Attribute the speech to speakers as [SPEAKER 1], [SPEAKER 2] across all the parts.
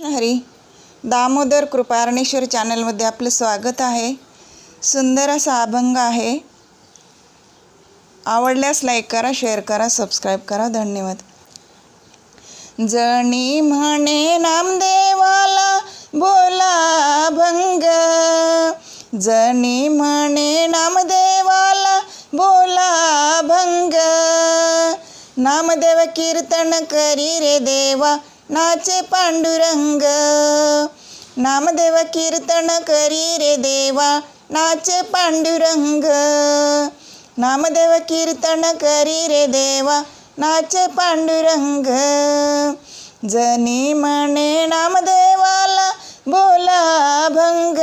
[SPEAKER 1] हरी दामोदर कृपारणेश्वर चॅनलमध्ये आपलं स्वागत आहे. सुंदर असा अभंग आहे. आवडल्यास लाईक करा शेअर करा सबस्क्राईब करा. धन्यवाद. जणी म्हणे नामदेवाला बोला अभंग. जणी म्हणे नामदेवाला बोला अभंग. नामदेव कीर्तन करी रे देवा. नाचे पांडुरंग. नामदेव कीर्तन करी रे देवा नाचे पांडुरंग. नामदेव कीर्तन करी रे देवा नाचे पांडुरंग. जनी म्हणे नामदेवाला बोला भंग.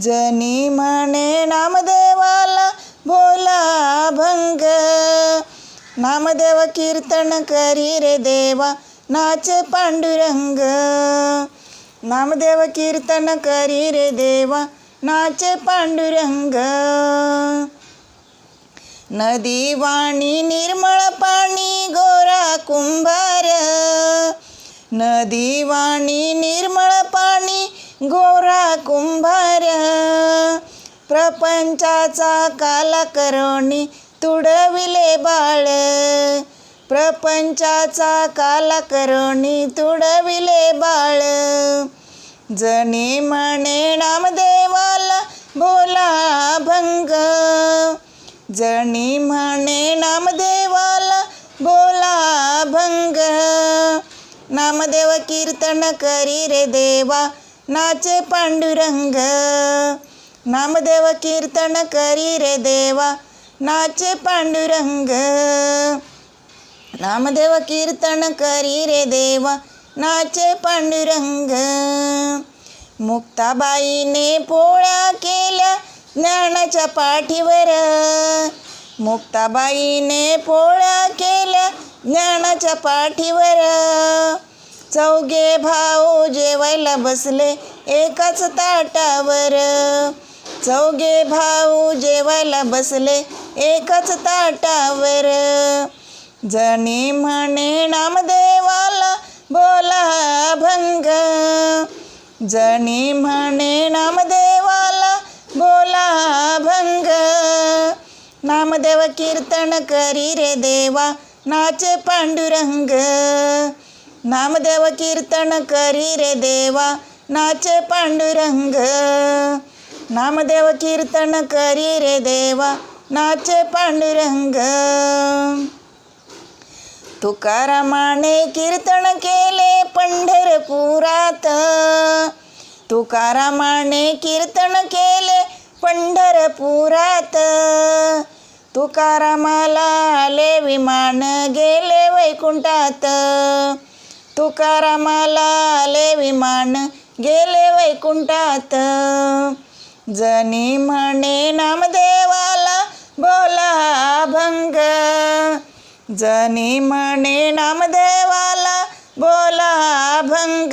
[SPEAKER 1] जनी म्हणे नामदेवाला बोला भंग. नामदेव कीर्तन करी रे देवा नाचे पांडुरंग. नामदेव कीर्तन करी रे देवा नाचे पांडुरंग. नदी वाणी निर्मळ पाणी गोरा कुंभार. नदी वाणी निर्मळ पाणी गोरा कुंभार. प्रपंचाचा काला करोणी तुडविले बाळ. प्रपंचाचा काला करुणी तुडविले बाळ. जणी म्हणे नामदेवाला बोला भंग. जणी म्हणे नामदेवाला बोला भंग. नामदेव कीर्तन करी रे देवा नाचे पांडुरंग. नामदेव कीर्तन करी रे देवा नाचे पांडुरंग. नामदेव कीर्तन करी रे देवा नाचे पांडुरंग. मुक्ताबाईने पोळ्या केल्या ज्ञानाच्या पाठीवर. मुक्ताबाईने पोळ्या केल्या ज्ञानाच्या पाठीवर. चौघे भाऊ जेवायला बसले एकाच ताटावर. चौघे भाऊ जेवायला बसले एकाच ताटावर. जणी म्हणे नामदेवाला बोला भंग. जणी म्हणे नामदेवाला बोला भंग. नामदेव कीर्तन करी रे देवा नाचे पांडुरंग. नामदेव कीर्तन करी रे देवा नाचे पांडुरंग. नामदेव कीर्तन करी रे देवा नाचे पांडुरंग. तुकारामाने कीर्तन केले पंढरपुरात. तुकारामाने कीर्तन केले पंढरपुरात. तुकारामाला आले विमान गेले वैकुंठात. तुकारामाला आले विमान गेले वैकुंठात. जनी म्हणे नामदेवाला बोल जनी म्हणे नामदेवाला बोला भंग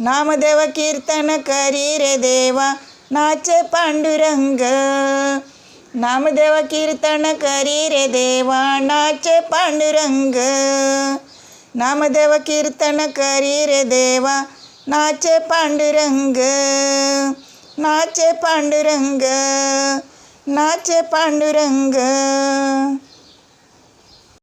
[SPEAKER 1] नामदेव कीर्तन करी रे देवा नाचे पांडुरंग. नामदेव कीर्तन करी रे देवा नाचे पांडुरंग. नामदेव कीर्तन करी रे देवा नाचे पांडुरंग. नाचे पांडुरंग नाचे पांडुरंग.